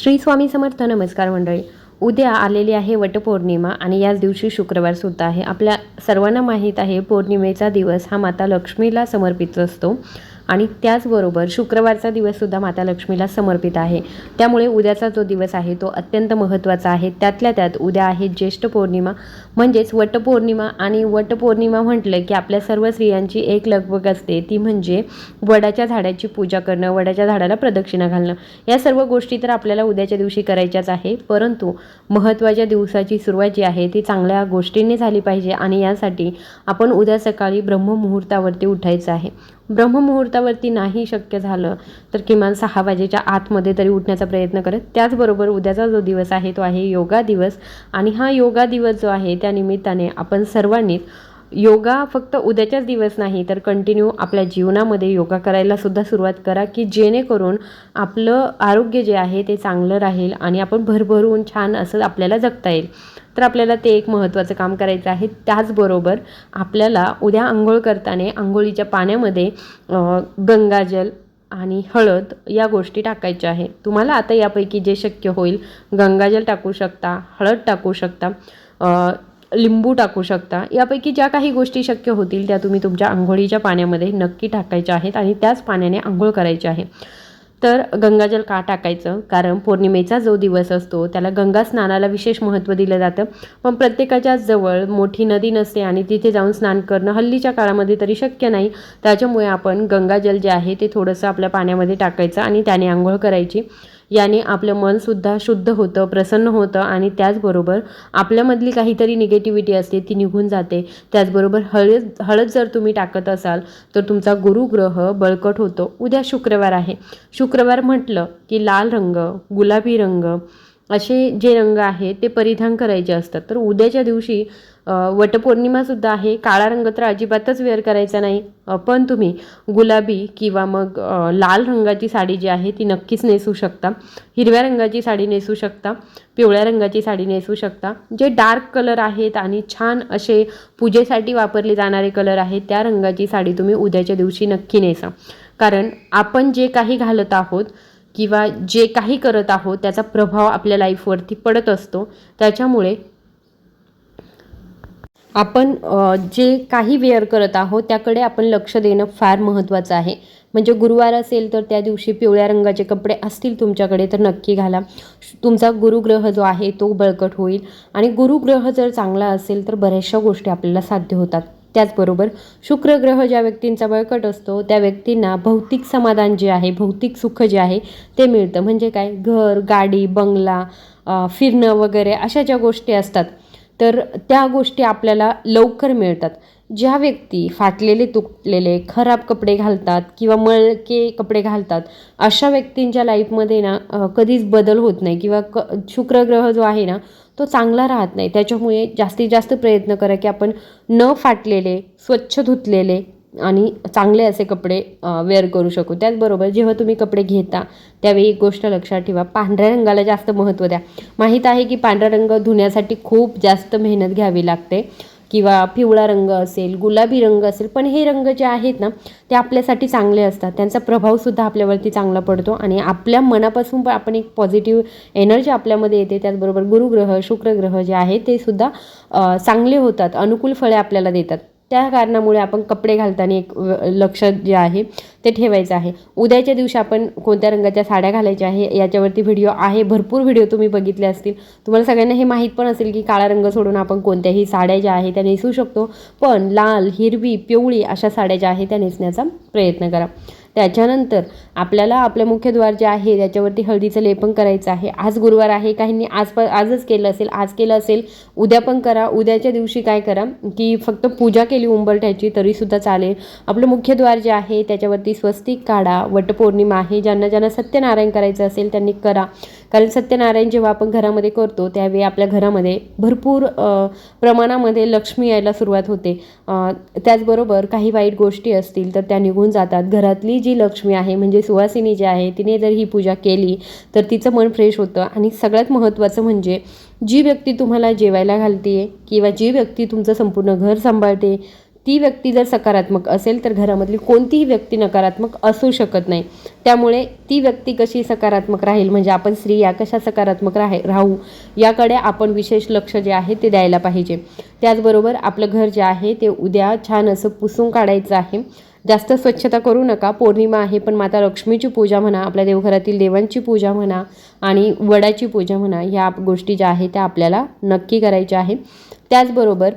श्री स्वामी समर्थ नमस्कार मंडळी. उद्या आलेली आहे वटपौर्णिमा आणि याच दिवशी शुक्रवार सुद्धा आहे. आपल्या सर्वांना माहीत आहे पौर्णिमेचा दिवस हा माता लक्ष्मीला समर्पित असतो. आणि त्याचबरोबर शुक्रवारचा दिवससुद्धा माता लक्ष्मीला समर्पित आहे. त्यामुळे उद्याचा जो दिवस आहे तो अत्यंत महत्त्वाचा आहे. त्यातल्या त्यात उद्या आहे ज्येष्ठ पौर्णिमा म्हणजेच वटपौर्णिमा. आणि वटपौर्णिमा म्हटलं की आपल्या सर्व स्त्रियांची एक लगबग असते. ती म्हणजे वडाच्या झाडाची पूजा करणं वडाच्या झाडाला प्रदक्षिणा घालणं. या सर्व गोष्टी तर आपल्याला उद्याच्या दिवशी करायच्याच आहे. परंतु महत्त्वाच्या दिवसाची सुरुवात जी आहे ती चांगल्या गोष्टींनी झाली पाहिजे. आणि यासाठी आपण उद्या सकाळी ब्रह्ममुहूर्तावरती उठायचं आहे. ब्रह्ममुहूर्तावरती नाही शक्य झालं तर किमान सहा वाजेच्या आतमध्ये तरी उठण्याचा प्रयत्न करत त्याचबरोबर उद्याचा जो दिवस आहे तो आहे योगा दिवस. आणि हा योगा दिवस जो आहे त्या निमित्ताने आपण सर्वांनीच योगा फक्त उद्याच्याच दिवस नाही तर कंटिन्यू आपल्या जीवनामध्ये योगा करायला सुद्धा सुरुवात करा की जेणेकरून आपलं आरोग्य जे आहे ते चांगलं राहील आणि आपण भरभरून छान असं आपल्याला जगता येईल. तर आपल्याला ते एक महत्त्वाचं काम करायचं आहे. त्याचबरोबर आपल्याला उद्या आंघोळ करताना आंघोळीच्या पाण्यामध्ये गंगाजल आणि हळद या गोष्टी टाकायच्या आहे तुम्हाला आता यापैकी जे शक्य होईल गंगाजल टाकू शकता हळद टाकू शकता लिंबू टाकू शकता यापैकी ज्या काही गोष्टी शक्य होतील त्या तुम्ही तुमच्या आंघोळीच्या पाण्यामध्ये नक्की टाकायच्या आहेत आणि त्याच पाण्याने आंघोळ करायची आहे. तर गंगाजल का टाकायचं? कारण पौर्णिमेचा जो दिवस असतो त्याला गंगा स्नानाला विशेष महत्त्व दिलं जातं. पण प्रत्येकाच्या जवळ मोठी नदी नसते आणि तिथे जाऊन स्नान करणं हल्लीच्या काळामध्ये तरी शक्य नाही. त्याच्यामुळे आपण गंगाजल जे आहे ते थोडंसं आपल्या पाण्यामध्ये टाकायचं आणि त्याने आंघोळ करायची. याने आपलं मनसुद्धा शुद्ध होतं प्रसन्न होतं आणि त्याचबरोबर आपल्यामधली काहीतरी निगेटिव्हिटी असते ती निघून जाते. त्याचबरोबर हळद हळद जर तुम्ही टाकत असाल तर तुमचा गुरुग्रह बळकट होतो. उद्या शुक्रवार आहे. शुक्रवार म्हटलं की लाल रंग गुलाबी रंग असे जे रंग आहेत ते परिधान करायचे असतात. तर उद्याच्या दिवशी वटपौर्णिमासुद्धा आहे. काळा रंग तर अजिबातच वेअर करायचा नाही. पण तुम्ही गुलाबी किंवा मग लाल रंगाची साडी जी आहे ती नक्कीच नेसू शकता. हिरव्या रंगाची साडी नेसू शकता. पिवळ्या रंगाची साडी नेसू शकता. जे डार्क कलर आहेत आणि छान असे पूजेसाठी वापरले जाणारे कलर आहेत त्या रंगाची साडी तुम्ही उद्याच्या दिवशी नक्की नेसा. कारण आपण जे काही घालत आहोत किंवा जे काही करत आहोत त्याचा प्रभाव आपल्या लाईफवरती पडत असतो. त्याच्यामुळे आपण जे काही वेअर करत आहोत त्याकडे आपण लक्ष देणं फार महत्त्वाचं आहे. म्हणजे गुरुवार असेल तर त्या दिवशी पिवळ्या रंगाचे कपडे असतील तुमच्याकडे तर नक्की घाला. तुमचा गुरुग्रह जो आहे तो बळकट होईल. आणि गुरुग्रह जर चांगला असेल तर बऱ्याचशा गोष्टी आपल्याला साध्य होतात. त्याचबरोबर शुक्रग्रह ज्या व्यक्तींचा बळकट असतो त्या व्यक्तींना भौतिक समाधान जे आहे भौतिक सुख जे आहे ते मिळतं. म्हणजे काय? घर गाडी बंगला फिरणं वगैरे अशा ज्या गोष्टी असतात तर त्या गोष्टी आपल्याला लवकर मिळतात. ज्या व्यक्ती फाटलेले तुटलेले खराब कपडे घालतात किंवा मळके कपडे घालतात अशा व्यक्तींच्या लाईफमध्ये ना कधीच बदल होत नाही किंवा क शुक्रग्रह जो आहे ना तो चांगला राहत नाही. त्याच्यामुळे जास्तीत जास्त प्रयत्न करा की आपण न फाटलेले स्वच्छ धुतलेले आणि चांगले असे कपडे वेअर करू शकू. त्याचबरोबर जेव्हा तुम्ही कपडे घेता त्यावेळी एक गोष्ट लक्षात ठेवा पांढऱ्या रंगाला जास्त महत्त्व द्या. माहीत आहे की पांढरा रंग धुण्यासाठी खूप जास्त मेहनत घ्यावी लागते. किंवा पिवळा रंग असेल गुलाबी रंग असेल पण हे रंग जे आहेत ना ते आपल्यासाठी चांगले असतात. त्यांचा प्रभावसुद्धा आपल्यावरती चांगला पडतो आणि आपल्या मनापासून पण आपण एक पॉझिटिव्ह एनर्जी आपल्यामध्ये येते. त्याचबरोबर गुरुग्रह शुक्रग्रह जे आहे ते सुद्धा चांगले होतात. अनुकूल फळे आपल्याला देतात. त्या कारणामुळे आपण कपडे घालताना एक लक्ष जे आहे ते ठेवायचं आहे. उद्याच्या दिवशी आपण कोणत्या रंगाच्या साड्या घालायच्या आहे याच्यावरती व्हिडिओ आहे. भरपूर व्हिडिओ तुम्ही बघितले असतील. तुम्हाला सगळ्यांना हे माहीत पण असेल की काळा रंग सोडून आपण कोणत्याही साड्या ज्या आहे त्या नेसू शकतो. पण लाल हिरवी पिवळी अशा साड्या ज्या आहे त्या नेसण्याचा प्रयत्न करा. त्याच्यानंतर आपल्याला आपलं मुख्यद्वार जे आहे त्याच्यावरती हळदीचं लेपन करायचं आहे. आज गुरुवार आहे काहींनी आज प आजच केलं असेल आज केलं असेल उद्या पण करा उद्याच्या दिवशी काय करा की फक्त पूजा केली उंबरठ्याची तरीसुद्धा चालेल. आपलं मुख्यद्वार जे आहे त्याच्यावरती स्वस्तिक काढा वटपौर्णिमा आहे ज्यांना ज्यांना सत्यनारायण करायचं असेल त्यांनी करा. कारण सत्यनारायण जेव्हा आपण घरामध्ये करतो त्यावेळी आपल्या घरामध्ये भरपूर प्रमाणामध्ये लक्ष्मी यायला सुरुवात होते. त्याचबरोबर काही वाईट गोष्टी असतील तर त्या निघून जातात. घरातली जी लक्ष्मी आहे म्हणजे सुवासिनी जी आहे तिने जर ही पूजा केली तर तिचं मन फ्रेश होतं. आणि सगळ्यात महत्त्वाचं म्हणजे जी व्यक्ती तुम्हाला जेवायला घालते किंवा जी व्यक्ती तुमचं संपूर्ण घर सांभाळते ती व्यक्ती जर सकारात्मक असेल तर घरामधली कोणतीही व्यक्ती नकारात्मक असू शकत नाही. त्यामुळे ती व्यक्ती कशी सकारात्मक राहील म्हणजे आपण स्त्रिया कशा सकारात्मक राहे राहू याकडे आपण विशेष लक्ष जे आहे ते द्यायला पाहिजे. त्याचबरोबर आपलं घर जे आहे ते उद्या छान असं पुसून काढायचं आहे. जास्त स्वच्छता करू नका पौर्णिमा आहे पण माता लक्ष्मीची पूजा म्हणा आपल्या देवघरातील देवांची पूजा म्हणा आणि वडाची पूजा म्हणा ह्या गोष्टी ज्या आहेत त्या आपल्याला नक्की करायच्या आहे त्याचबरोबर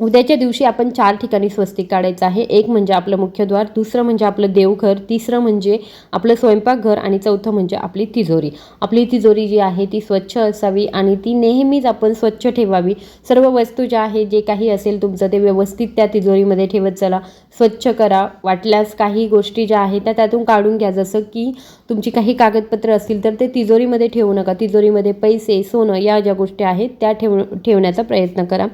उद्याच्या दिवशी आपण चार ठिकाणी स्वस्तिक काढायचं आहे. एक म्हणजे आपलं मुख्यद्वार दुसरं म्हणजे आपलं देवघर तिसरं म्हणजे आपलं स्वयंपाकघर आणि चौथं म्हणजे आपली तिजोरी. आपली तिजोरी जी आहे ती स्वच्छ असावी आणि ती नेहमीच आपण स्वच्छ ठेवावी. सर्व वस्तू ज्या आहे जे काही असेल तुमचं ते व्यवस्थित त्या तिजोरीमध्ये ठेवत चला. स्वच्छ करा. वाटल्यास काही गोष्टी ज्या आहेत त्या त्यातून काढून घ्या. जसं की तुमची काही कागदपत्र असतील तर ते तिजोरीमध्ये ठेवू नका. तिजोरीमध्ये पैसे सोनं या ज्या गोष्टी आहेत त्या ठेव ठेवण्याचा प्रयत्न करा.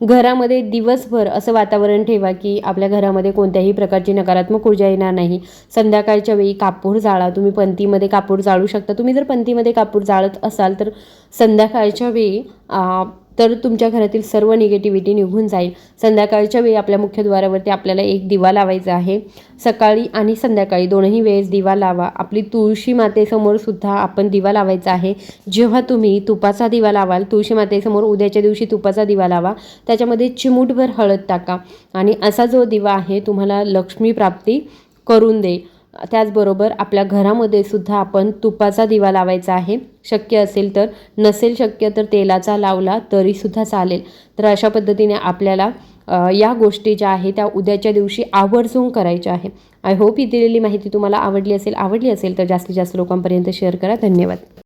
घरामध्ये दिवसभर असं वातावरण ठेवा की आपल्या घरामध्ये कोणत्याही प्रकारची नकारात्मक ऊर्जा येणार नाही. संध्याकाळच्या वेळी कापूर जाळा. तुम्ही पंथीमध्ये कापूर जाळू शकता. तुम्ही जर पंथीमध्ये कापूर जाळत असाल तर संध्याकाळच्या वेळी तर तुमच्या घरातील सर्व निगेटिव्हिटी निघून जाईल. संध्याकाळच्या वेळी आपल्या मुख्यद्वारावरती आपल्याला एक दिवा लावायचा आहे. सकाळी आणि संध्याकाळी दोनही वेळेस दिवा लावा. आपली तुळशी मातेसमोर सुद्धा आपण दिवा लावायचा आहे. जेव्हा तुम्ही तुपाचा दिवा लावाल तुळशी मातेसमोर उद्याच्या दिवशी तुपाचा दिवा लावा. त्याच्यामध्ये चिमूटभर हळद टाका. आणि असा जो दिवा आहे तुम्हाला लक्ष्मी प्राप्ती करून दे त्याचबरोबर आपल्या घरामध्ये सुद्धा आपण तुपाचा दिवा लावायचा आहे. शक्य असेल तर नसेल शक्य तर तेलाचा लावला तरीसुद्धा चालेल. तर अशा पद्धतीने आपल्याला या गोष्टी ज्या आहे त्या उद्याच्या दिवशी आवर्जून करायच्या आहे आय होप ही दिलेली माहिती तुम्हाला आवडली असेल आवडली असेल तर जास्तीत जास्त लोकांपर्यंत शेअर करा. धन्यवाद.